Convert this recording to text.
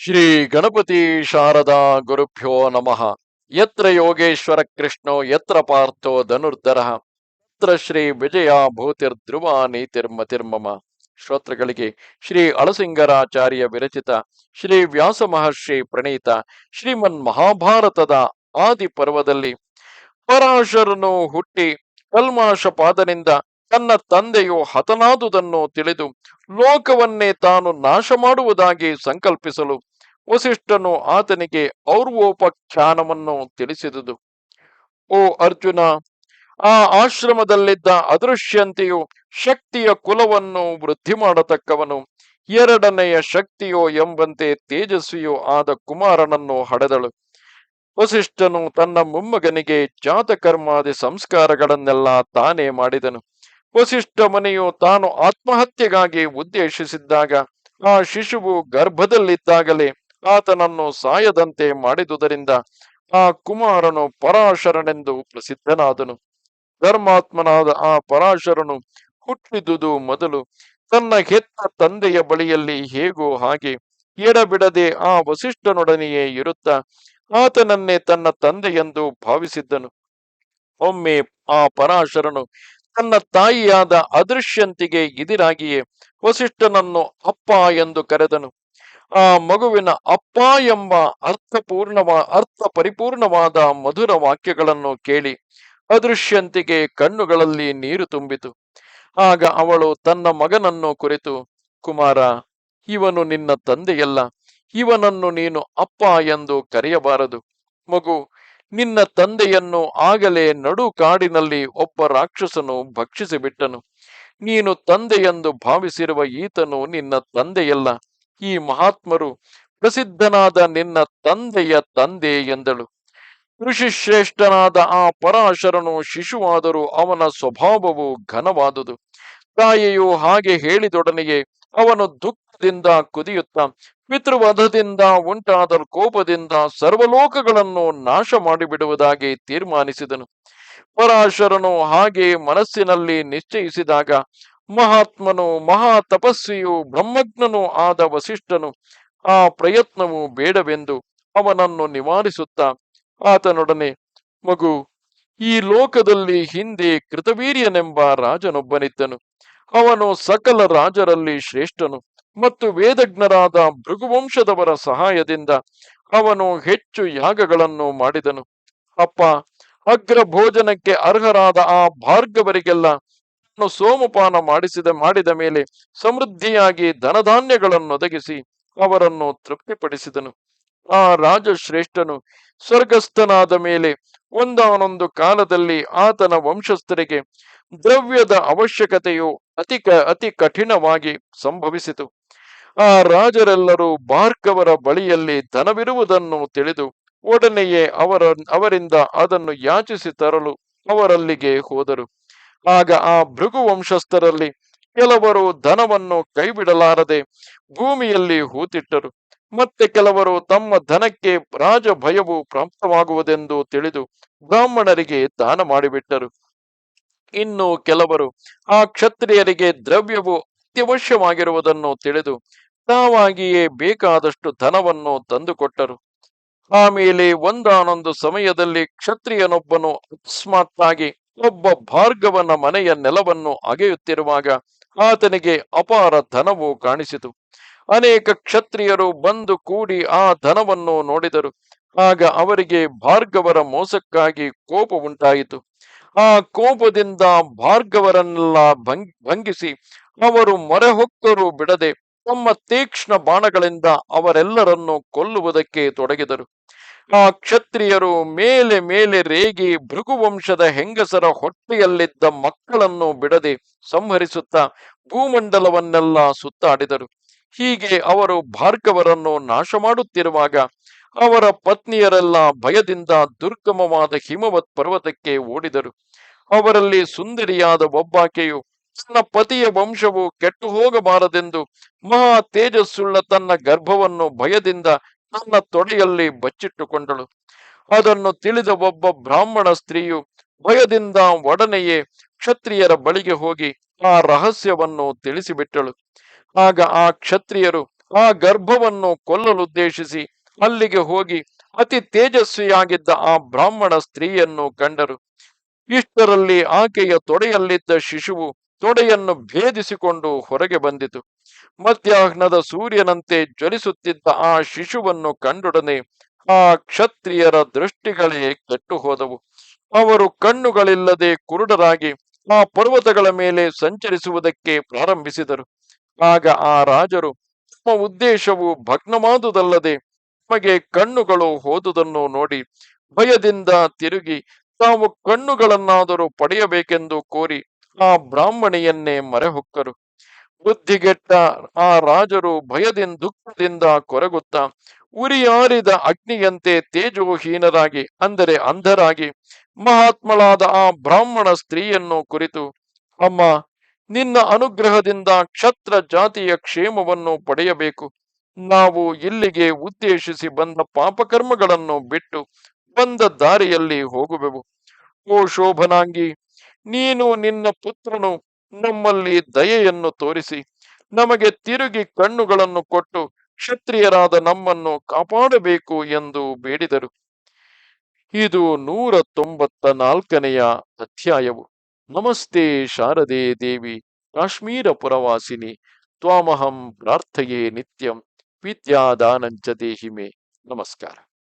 ಶ್ರೀ ಗಣಪತಿ ಶಾರದಾ ಗುರುಭ್ಯೋ ನಮಃ. ಯತ್ರ ಯೋಗೇಶ್ವರ ಕೃಷ್ಣೋ, ಯತ್ರ ಪಾರ್ಥೋ ಧನುರ್ಧರ, ಯತ್ರ ಶ್ರೀ ವಿಜಯ ಭೂತಿರ್ಧ್ರುವ ನೀತಿರ್ಮತಿರ್ಮಮ ಶ್ರೋತೃಗಳಿಗೆ ಶ್ರೀ ಅಳಸಿಂಗರಾಚಾರ್ಯ ವಿರಚಿತ ಶ್ರೀ ವ್ಯಾಸ ಮಹರ್ಷಿ ಪ್ರಣೀತ ಶ್ರೀಮನ್ ಮಹಾಭಾರತದ ಆದಿ ಪರ್ವದಲ್ಲಿ ಪರಾಶರನು ಹುಟ್ಟಿ ಕಲ್ಮಾಶಪಾದನಿಂದ ತನ್ನ ತಂದೆಯು ಹತನಾದುದನ್ನು ತಿಳಿದು ಲೋಕವನ್ನೇ ತಾನು ನಾಶ ಮಾಡುವುದಾಗಿ ಸಂಕಲ್ಪಿಸಲು ವಸಿಷ್ಠನು ಆತನಿಗೆ ಔರ್ವೋಪಖ್ಯಾನವನ್ನು ತಿಳಿಸಿದುದು ಓ ಅರ್ಜುನ, ಆ ಆಶ್ರಮದಲ್ಲಿದ್ದ ಅದೃಶ್ಯಂತೆಯು ಶಕ್ತಿಯ ಕುಲವನ್ನು ವೃದ್ಧಿ ಮಾಡತಕ್ಕವನು ಎರಡನೆಯ ಶಕ್ತಿಯೋ ಎಂಬಂತೆ ತೇಜಸ್ವಿಯೋ ಆದ ಕುಮಾರನನ್ನು ಹಡೆದಳು. ವಸಿಷ್ಠನು ತನ್ನ ಮೊಮ್ಮಗನಿಗೆ ಜಾತಕರ್ಮಾದಿ ಸಂಸ್ಕಾರಗಳನ್ನೆಲ್ಲ ತಾನೇ ಮಾಡಿದನು. ವಸಿಷ್ಠ ಮನೆಯು ತಾನು ಆತ್ಮಹತ್ಯೆಗಾಗಿ ಉದ್ದೇಶಿಸಿದ್ದಾಗ, ಆ ಶಿಶುವು ಗರ್ಭದಲ್ಲಿದ್ದಾಗಲೇ ಆತನನ್ನು ಸಾಯದಂತೆ ಮಾಡಿದುದರಿಂದ ಆ ಕುಮಾರನು ಪರಾಶರನೆಂದು ಪ್ರಸಿದ್ಧನಾದನು. ಧರ್ಮಾತ್ಮನಾದ ಆ ಪರಾಶರನು ಹುಟ್ಟಿದುದು ಮೊದಲು ತನ್ನ ಹೆತ್ತ ತಂದೆಯ ಬಳಿಯಲ್ಲಿ ಹೇಗೋ ಹಾಗೆ ಎಡಬಿಡದೆ ಆ ವಸಿಷ್ಠನೊಡನೆಯೇ ಇರುತ್ತಾ ಆತನನ್ನೇ ತನ್ನ ತಂದೆಯೆಂದು ಭಾವಿಸಿದ್ದನು. ಒಮ್ಮೆ ಆ ಪರಾಶರನು ತನ್ನ ತಾಯಿಯಾದ ಅದೃಶ್ಯಂತಿಗೆ ಇದಿರಾಗಿಯೇ ವಸಿಷ್ಠನನ್ನು ಅಪ್ಪ ಎಂದು ಕರೆದನು. ಆ ಮಗುವಿನ ಅಪ್ಪ ಎಂಬ ಅರ್ಥಪೂರ್ಣವ ಅರ್ಥ ಪರಿಪೂರ್ಣವಾದ ಮಧುರ ವಾಕ್ಯಗಳನ್ನು ಕೇಳಿ ಅದೃಶ್ಯಂತಿಗೆ ಕಣ್ಣುಗಳಲ್ಲಿ ನೀರು ತುಂಬಿತು. ಆಗ ಅವಳು ತನ್ನ ಮಗನನ್ನು ಕುರಿತು, ಕುಮಾರ, ಇವನು ನಿನ್ನ ತಂದೆಯಲ್ಲ. ಇವನನ್ನು ನೀನು ಅಪ್ಪ ಎಂದು ಕರೆಯಬಾರದು. ಮಗು ನಿನ್ನ ತಂದೆಯನ್ನು ಆಗಲೇ ನಡು ಕಾಡಿನಲ್ಲಿ ಒಬ್ಬ ರಾಕ್ಷಸನು ಭಕ್ಷಿಸಿಬಿಟ್ಟನು. ನೀನು ತಂದೆಯೆಂದು ಭಾವಿಸಿರುವ ಈತನು ನಿನ್ನ ತಂದೆಯಲ್ಲ. ಈ ಮಹಾತ್ಮರು ಪ್ರಸಿದ್ಧನಾದ ನಿನ್ನ ತಂದೆಯ ತಂದೆ ಎಂದಳು. ಋಷಿಶ್ರೇಷ್ಠನಾದ ಆ ಪರಾಶರನು ಶಿಶುವಾದರೂ ಅವನ ಸ್ವಭಾವವು ಘನವಾದುದು. ತಾಯಿಯು ಹಾಗೆ ಹೇಳಿದೊಡನೆಯೇ ಅವನು ದುಃಖದಿಂದ ಕುದಿಯುತ್ತಾ ಪಿತೃವಧದಿಂದ ಉಂಟಾದ ಕೋಪದಿಂದ ಸರ್ವಲೋಕಗಳನ್ನು ನಾಶ ಮಾಡಿಬಿಡುವುದಾಗಿ ತೀರ್ಮಾನಿಸಿದನು. ಪರಾಶರನು ಹಾಗೆ ಮನಸ್ಸಿನಲ್ಲಿ ನಿಶ್ಚಯಿಸಿದಾಗ ಮಹಾತ್ಮನು ಮಹಾ ತಪಸ್ವಿಯು ಬ್ರಹ್ಮಜ್ಞನು ಆದ ವಸಿಷ್ಠನು ಆ ಪ್ರಯತ್ನವು ಬೇಡವೆಂದು ಅವನನ್ನು ನಿವಾರಿಸುತ್ತಾ ಆತನೊಡನೆ, ಮಗು, ಈ ಲೋಕದಲ್ಲಿ ಹಿಂದೆ ಕೃತವೀರ್ಯನೆಂಬ ರಾಜನೊಬ್ಬನಿದ್ದನು. ಅವನು ಸಕಲ ರಾಜರಲ್ಲಿ ಶ್ರೇಷ್ಠನು. ಮತ್ತು ವೇದಜ್ಞರಾದ ಭೃಗುವಂಶದವರ ಸಹಾಯದಿಂದ ಅವನು ಹೆಚ್ಚು ಯಾಗಗಳನ್ನು ಮಾಡಿದನು. ಅಪ್ಪ ಅಗ್ರ ಭೋಜನಕ್ಕೆ ಅರ್ಹರಾದ ಆ ಭಾರ್ಗವರಿಗೆಲ್ಲ ಸೋಮಪಾನ ಮಾಡಿಸಿದ, ಮಾಡಿದ ಮೇಲೆ ಸಮೃದ್ಧಿಯಾಗಿ ಧನಧಾನ್ಯಗಳನ್ನು ಒದಗಿಸಿ ಅವರನ್ನು ತೃಪ್ತಿಪಡಿಸಿದನು. ಆ ರಾಜಶ್ರೇಷ್ಠನು ಸ್ವರ್ಗಸ್ಥನಾದ ಮೇಲೆ ಒಂದಾನೊಂದು ಕಾಲದಲ್ಲಿ ಆತನ ವಂಶಸ್ಥರಿಗೆ ದ್ರವ್ಯದ ಅವಶ್ಯಕತೆಯು ಅತಿ ಅತಿ ಕಠಿಣವಾಗಿ ಸಂಭವಿಸಿತು. ಆ ರಾಜರೆಲ್ಲರೂ ಬಾರ್ಕವರ ಬಳಿಯಲ್ಲಿ ಧನವಿರುವುದನ್ನು ತಿಳಿದು ಒಡನೆಯೇ ಅವರ, ಅವರಿಂದ ಅದನ್ನು ಯಾಚಿಸಿ ತರಲು ಅವರಲ್ಲಿಗೆ ಹೋದರು. ಆಗ ಆ ಭೃಗು ವಂಶಸ್ಥರಲ್ಲಿ ಕೆಲವರು ಧನವನ್ನು ಕೈಬಿಡಲಾರದೆ ಭೂಮಿಯಲ್ಲಿ ಹೂತಿಟ್ಟರು. ಮತ್ತೆ ಕೆಲವರು ತಮ್ಮ ಧನಕ್ಕೆ ರಾಜ ಭಯವು ಪ್ರಾಪ್ತವಾಗುವುದೆಂದು ತಿಳಿದು ಬ್ರಾಹ್ಮಣರಿಗೆ ದಾನ ಮಾಡಿಬಿಟ್ಟರು. ಇನ್ನು ಕೆಲವರು ಆ ಕ್ಷತ್ರಿಯರಿಗೆ ದ್ರವ್ಯವು ಅತ್ಯವಶ್ಯವಾಗಿರುವುದನ್ನು ತಿಳಿದು ತಾವಾಗಿಯೇ ಬೇಕಾದಷ್ಟು ಧನವನ್ನು ತಂದುಕೊಟ್ಟರು. ಆಮೇಲೆ ಒಂದಾನೊಂದು ಸಮಯದಲ್ಲಿ ಕ್ಷತ್ರಿಯನೊಬ್ಬನು ಅಕಸ್ಮಾತ್ತಾಗಿ ಒಬ್ಬ ಭಾರ್ಗವನ ಮನೆಯ ನೆಲವನ್ನು ಅಗೆಯುತ್ತಿರುವಾಗ ಆತನಿಗೆ ಅಪಾರ ಧನವು ಕಾಣಿಸಿತು. ಅನೇಕ ಕ್ಷತ್ರಿಯರು ಬಂದು ಕೂಡಿ ಆ ಧನವನ್ನು ನೋಡಿದರು. ಆಗ ಅವರಿಗೆ ಭಾರ್ಗವರ ಮೋಸಕ್ಕಾಗಿ ಕೋಪ ಆ ಕೋಪದಿಂದ ಭಾರ್ಗವರನ್ನೆಲ್ಲ ಭಂಗ್, ಭಂಗಿಸಿ ಅವರು ಮೊರೆ ಹೊಕ್ಕರು ಬಿಡದೆ ತಮ್ಮ ತೀಕ್ಷ್ಣ ಬಾಣಗಳಿಂದ ಅವರೆಲ್ಲರನ್ನು ಕೊಲ್ಲುವುದಕ್ಕೆ ತೊಡಗಿದರು. ಆ ಕ್ಷತ್ರಿಯರು ಮೇಲೆ ಮೇಲೆ ರೇಗಿ ಭೃಗುವಂಶದ ಹೆಂಗಸರ ಹೊಟ್ಟೆಯಲ್ಲಿದ್ದ ಮಕ್ಕಳನ್ನು ಬಿಡದೆ ಸಂಹರಿಸುತ್ತಾ ಭೂಮಂಡಲವನ್ನೆಲ್ಲ ಸುತ್ತಾಡಿದರು. ಹೀಗೆ ಅವರು ಭಾರ್ಗವರನ್ನು ನಾಶ ಮಾಡುತ್ತಿರುವಾಗ ಅವರ ಪತ್ನಿಯರೆಲ್ಲ ಭಯದಿಂದ ದುರ್ಗಮವಾದ ಹಿಮವತ್ ಪರ್ವತಕ್ಕೆ ಓಡಿದರು. ಅವರಲ್ಲಿ ಸುಂದರಿಯಾದ ಒಬ್ಬಾಕೆಯು ತನ್ನ ಪತಿಯ ವಂಶವು ಕೆಟ್ಟು ಹೋಗಬಾರದೆಂದು ಮಹಾ ತೇಜಸ್ಸುಳ್ಳ ತನ್ನ ಗರ್ಭವನ್ನು ಭಯದಿಂದ ತನ್ನ ತೊಡೆಯಲ್ಲಿ ಬಚ್ಚಿಟ್ಟುಕೊಂಡಳು. ಅದನ್ನು ತಿಳಿದ ಒಬ್ಬ ಬ್ರಾಹ್ಮಣ ಸ್ತ್ರೀಯು ಭಯದಿಂದ ಒಡನೆಯೇ ಕ್ಷತ್ರಿಯರ ಬಳಿಗೆ ಹೋಗಿ ಆ ರಹಸ್ಯವನ್ನು ತಿಳಿಸಿಬಿಟ್ಟಳು. ಆಗ ಆ ಕ್ಷತ್ರಿಯರು ಆ ಗರ್ಭವನ್ನು ಕೊಲ್ಲಲುದ್ದೇಶಿಸಿ ಅಲ್ಲಿಗೆ ಹೋಗಿ ಅತಿ ತೇಜಸ್ವಿಯಾಗಿದ್ದ ಆ ಬ್ರಾಹ್ಮಣ ಸ್ತ್ರೀಯನ್ನು ಕಂಡರು. ಇಷ್ಟರಲ್ಲಿ ಆಕೆಯ ತೊಡೆಯಲ್ಲಿದ್ದ ಶಿಶುವು ತೊಡೆಯನ್ನು ಭೇದಿಸಿಕೊಂಡು ಹೊರಗೆ ಬಂದಿತು. ಮಧ್ಯಾಹ್ನದ ಸೂರ್ಯನಂತೆ ಜ್ವಲಿಸುತ್ತಿದ್ದ ಆ ಶಿಶುವನ್ನು ಕಂಡೊಡನೆ ಆ ಕ್ಷತ್ರಿಯರ ದೃಷ್ಟಿಗಳೇ ಕೆಟ್ಟು ಹೋದವು ಅವರು ಕಣ್ಣುಗಳಿಲ್ಲದೆ ಕುರುಡರಾಗಿ ಆ ಪರ್ವತಗಳ ಮೇಲೆ ಸಂಚರಿಸುವುದಕ್ಕೆ ಪ್ರಾರಂಭಿಸಿದರು. ಆಗ ಆ ರಾಜರು ತಮ್ಮ ಉದ್ದೇಶವು ಭಗ್ನವಾದುದಲ್ಲದೆ ತಮಗೆ ಕಣ್ಣುಗಳು ಹೋದುದನ್ನು ನೋಡಿ ಭಯದಿಂದ ತಿರುಗಿ, ತಾವು ಕಣ್ಣುಗಳನ್ನಾದರೂ ಪಡೆಯಬೇಕೆಂದು ಕೋರಿ ಆ ಬ್ರಾಹ್ಮಣಿಯನ್ನೇ ಮರೆಹೊಕ್ಕರು. ಬುದ್ಧಿಗೆಟ್ಟ ಆ ರಾಜರು ಭಯದಿಂದ ದುಃಖದಿಂದ ಕೊರಗುತ್ತ, ಉರಿಯಾರಿದ ಅಗ್ನಿಯಂತೆ ತೇಜೋಹೀನರಾಗಿ, ಅಂದರೆ ಅಂಧರಾಗಿ, ಮಹಾತ್ಮಳಾದ ಆ ಬ್ರಾಹ್ಮಣ ಸ್ತ್ರೀಯನ್ನು ಕುರಿತು, ಅಮ್ಮ, ನಿನ್ನ ಅನುಗ್ರಹದಿಂದ ಕ್ಷತ್ರ ಜಾತಿಯ ಕ್ಷೇಮವನ್ನು ಪಡೆಯಬೇಕು. ನಾವು ಇಲ್ಲಿಗೆ ಉದ್ದೇಶಿಸಿ ಬಂದ ಪಾಪಕರ್ಮಗಳನ್ನು ಬಿಟ್ಟು ಬಂದ ದಾರಿಯಲ್ಲಿ ಹೋಗುವೆವು. ಓ ಶೋಭನಾಂಗಿ ನೀನು ನಿನ್ನ ಪುತ್ರನು ನಮ್ಮಲ್ಲಿ ದಯೆಯನ್ನು ತೋರಿಸಿ, ನಮಗೆ ತಿರುಗಿ ಕಣ್ಣುಗಳನ್ನು ಕೊಟ್ಟು ಕ್ಷತ್ರಿಯರಾದ ನಮ್ಮನ್ನು ಕಾಪಾಡಬೇಕು ಎಂದು ಬೇಡಿದರು. ಇದು ನೂರ ತೊಂಬತ್ತ ನಾಲ್ಕನೆಯ ಅಧ್ಯಾಯವು. ನಮಸ್ತೆ ಶಾರದೆ ದೇವಿ, ಕಾಶ್ಮೀರ ಪುರವಾಸಿನಿ, ತ್ವಾಮಹಂ ಪ್ರಾರ್ಥೆಯೇ ನಿತ್ಯಂ ವಿದ್ಯಾದಾನಂಚ ದೇಹಿಮೆ. ನಮಸ್ಕಾರ.